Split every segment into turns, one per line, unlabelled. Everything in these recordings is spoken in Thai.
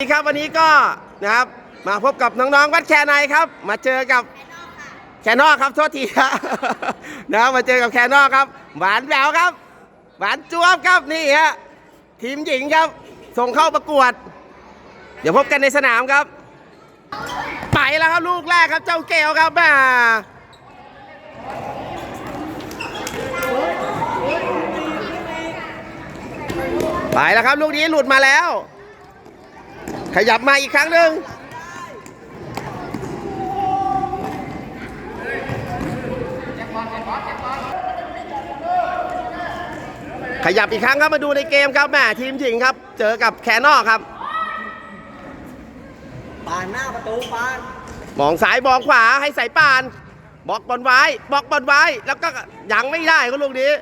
สวัสดีครับวันนี้ก็นะครับมาพบกับน้องๆวัดแคไนครับ มาเจอกับแคนอกครับโทษทีครับนะครับมาเจอกับแคนอกครับ หวานแหววครับ หวานจวบครับนี่ฮะทีมหญิงครับ ส่งเข้าประกวด เดี๋ยวพบกันในสนามครับ ไปแล้วครับลูกแรกครับเจ้าเกลครับมาไปแล้วครับลูกนี้หลุดมาแล้ว ขยับมาอีกครั้งหนึ่งขยับอีกครั้งครับมาดูในเกมครับแหม่ทีมหญิงครับ เจอกับแคนนอกครับ
ปานหน้าประตูปาน
มองซ้ายมองขวาให้สายป่านบล็อกบอลไว้บล็อกบอลไว้ แล้วก็ยังไม่ได้ก็ลูกนี้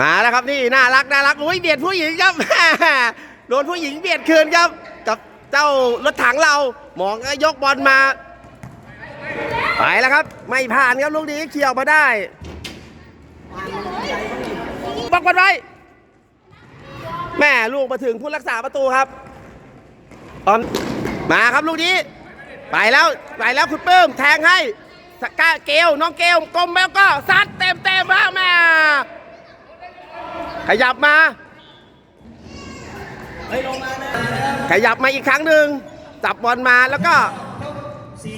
มาแล้วครับนี่น่ารักน่ารักโอ้ยเบียดผู้หญิงครับ โดนผู้หญิงเบียดคืนครับ กับเจ้ารถถังเราหมองก็ยกบอลมาไปแล้วครับ ไม่ผ่านครับลูกนี้เขี่ยวมาได้บล็อกบอลไว้แม่ลูกมาถึงผู้รักษาประตูครับออมมาครับลูกนี้ ไปแล้วไปแล้วคุณปื้มแทงให้สก้าเกลน้องเกลกลมแล้วก็ซัดเต็มเต็มแล้วแม่ ขยับมา ขยับมาอีกครั้งหนึ่งจับบอลมาแล้วก็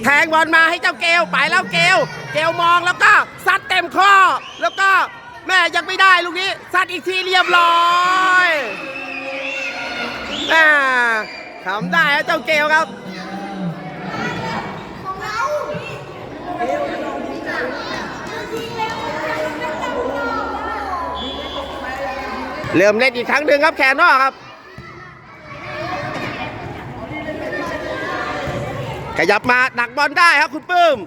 แทงบอลมาให้เจ้าเกลไปแล้วเกลเกลมองแล้วก็ซัดเต็มข้อ แล้วก็แม่ยังไม่ได้ลูกนี้ซัดอีกทีเรียบร้อยแม่ทำได้แล้วเจ้าเกลครับ เริ่มเล่นอีกครั้งหนึ่งครับแคนนอกครับ ขยับมาดักบอลได้ครับคุณปื้ม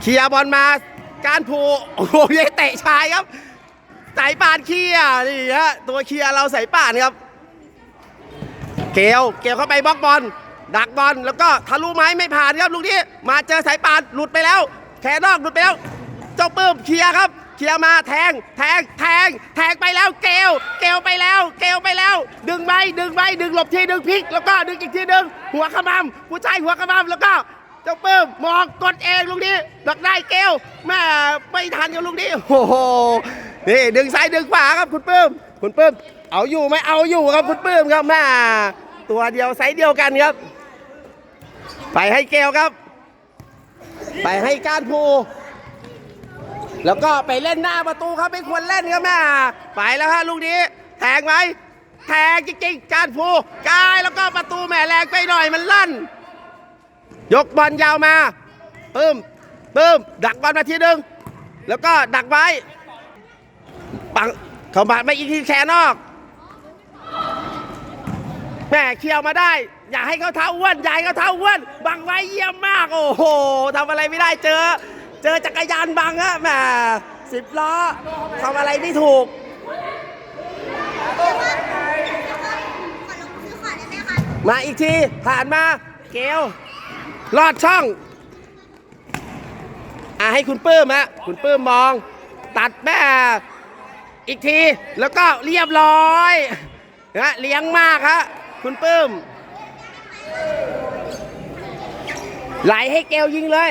เคลียร์บอลมาการผูโอ้โหยเตะชายครับ สายป่านเคลียร์นี่ฮะตัวเคลียร์เราสายป่านครับ เกลเกลเข้าไปบล็อกบอลดักบอลแล้วก็ทะลุไม้ไม่ผ่านครับลูกนี้มาเจอสายป่านหลุดไปแล้วแขนนอกหลุดไปแล้วเจ้าปื้มเคลียร์ครับ เคลียร์มาแทง แทง แทง แทงไปแล้วเกลเกลไปแล้ว เกลไปแล้ว ดึงไปดึงไปดึงหลบทีดึงพลิก แล้วก็ดึงอีกทีดึง หัวขมำผู้ชายหัวขมำแล้วก็เจ้าปื้มมองกดเองลูกนี้ดักได้เกลแม่ไม่ทันกับลูกนี้โอ้โหนี่ดึงซ้ายดึงขวาครับคุณปื้มคุณปื้มเอาอยู่ไหมเอาอยู่ครับคุณปื้มครับแม่ตัวเดียวไซส์เดียวกันครับ ไปให้เกลครับ ไปให้ก้านภู แล้วก็ไปเล่นหน้าประตูครับไม่ควรเล่นครับแม่ไปแล้วฮะลูกนี้แทงไหมแทงจริงๆการภูกายแล้วก็ประตูแม่แรงไปหน่อยมันลั่น ยกบอลยาวมาปึ้มปึ้มดักบอลมาทีหนึ่งแล้วก็ดักไว้ปังเขามาดไม่อีกทีแขนนอกแม่เคี่ยวมาได้ อย่าให้เขาเท้าอ้วนให้เขาเท้าอ้วนบังไว้เยี่ยมมาก โอ้โหทำอะไรไม่ได้เจอ เจอจักรยานบังฮะแหม่สิบล้อทำอะไรไม่ถูก มาอีกที ผ่านมาเกลลอดช่อง อะให้คุณปื้มฮะคุณปื้มมอง ตัดแม่อีกทีแล้วก็เรียบร้อยนะเลี้ยงมากฮะคุณปื้มไหลให้เกลยิงเลย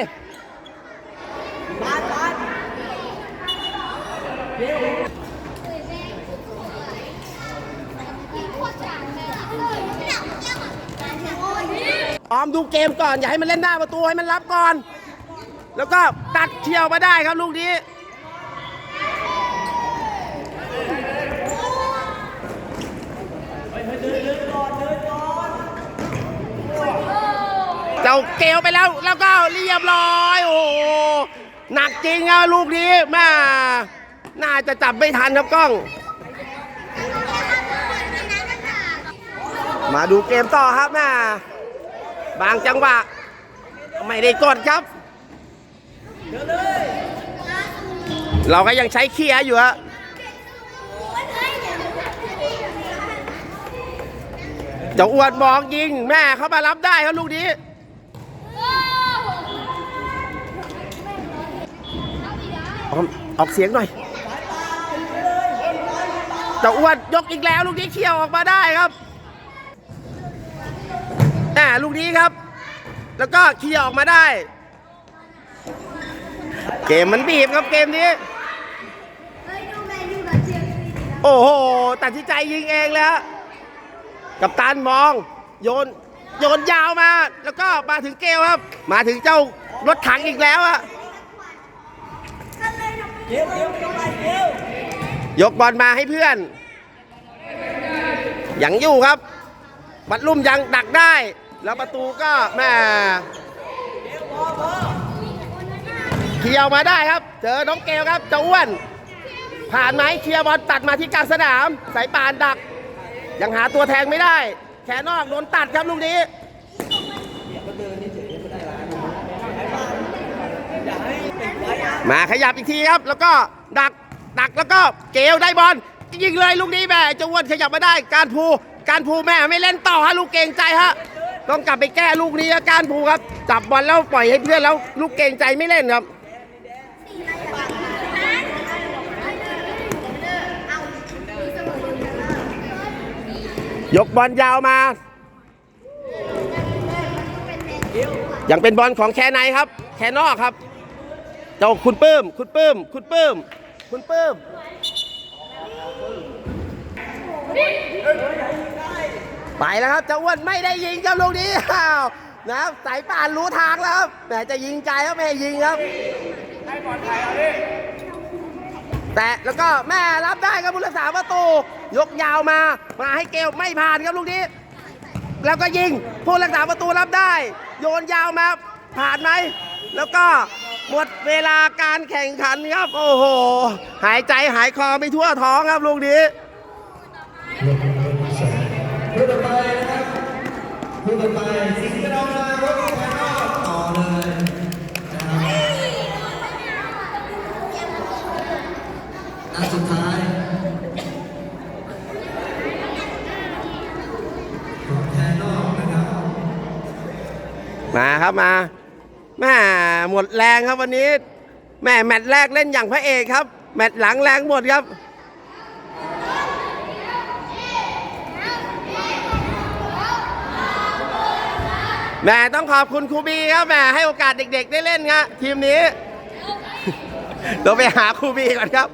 ออมดูเกมก่อน อย่าให้มันเล่นหน้าประตูให้มันรับก่อน แล้วก็ตัดเที่ยวมาได้ครับลูกนี้เจ้าเกลไปแล้วแล้วก็เรียบร้อย โอ้ หนักจริงอะลูกนี้แม่น่าจะจับไม่ทันครับกล้อง มาดูเกมต่อครับแม่บางจังหวะไม่ได้กดครับ เราก็ยังใช้เคียอยู่ฮะจ้าอ้วนมองยิงแม่เข้ามารับได้ครับลูกนี้ ออกเสียงหน่อยเจ้าอ้วนยกอีกแล้วลูกนี้เขี่ยวออกมาได้ครับแหมลูกนี้ครับ แล้วก็เขี่ยวออกมาได้ เกมมันบีบครับเกมนี้ โอ้โหตัดสินใจยิงเองแล้ว กับตันมอง โยนโยนยาวมา แล้วก็มาถึงเกลครับ มาถึงเจ้ารถถังอีกแล้วอะ
ยวเดี๋ย
กบอลมาให้เพื่อน ยังอยู่ครับ บัดลุ่มยังดักได้ แล้วประตูก็แม่เคลียร์ออกมาได้ครับ เจอน้องเกลครับจ้าอ้วน ผ่านไหมเคลียร์บอลตัดมาที่กลางสนาม สายป่านดัก ยังหาตัวแทงไม่ได้ แขนนอกโดนตัดครับลูกนี้ มาขยับอีกทีครับ แล้วก็ดักดักแล้วก็เกลได้บอลยิงเลยลูกนี้แม่จะวนขยับมาได้การภูการภูแม่ไม่เล่นต่อฮะลูกเกงใจฮะต้องกลับไปแก้ลูกนี้ฮะการภูครับจับบอลแล้วปล่อยให้เพื่อนแล้วลูกเกงใจไม่เล่นครับยกบอลยาวมา ยังเป็นบอลของแคไนครับ แคนอกครับ เจ้าคุณเปื้มคุณเปื้มคุณเปื้มคุณเปื้มไปแล้วครับเจ้าอ้วนไม่ได้ยิงครับลูกนี้อ้าวนะครับสายป่านรู้ทางแล้วครับแต่จะยิงใจครับไม่ยิงครับแต่แล้วก็แม่รับได้ครับผู้รักษาประตูยกยาวมามาให้เกลไม่ผ่านครับลูกนี้ แล้วก็ยิงผู้รักษาประตูรับได้ โยนยาวมาผ่านไหมแล้วก็ หมดเวลาการแข่งขันครับโอ้โห หายใจหายคอไม่ทั่วท้องครับลูกนี้
ผู้ต่อไปนะครับผู้ต่อไปสิงห์กระดองนารถภายนอกต่อเลยนะครับนัดสุดท้าย
มาครับมา แม่หมดแรงครับวันนี้แม่แมตช์แรกเล่นอย่างพระเอกครับ แมตช์หลังแรงหมดครับแม่ต้องขอบคุณครูบีครับแม่ให้โอกาสเด็กๆ ได้เล่นครับทีมนี้เราไปหาครูบีก่อนครับ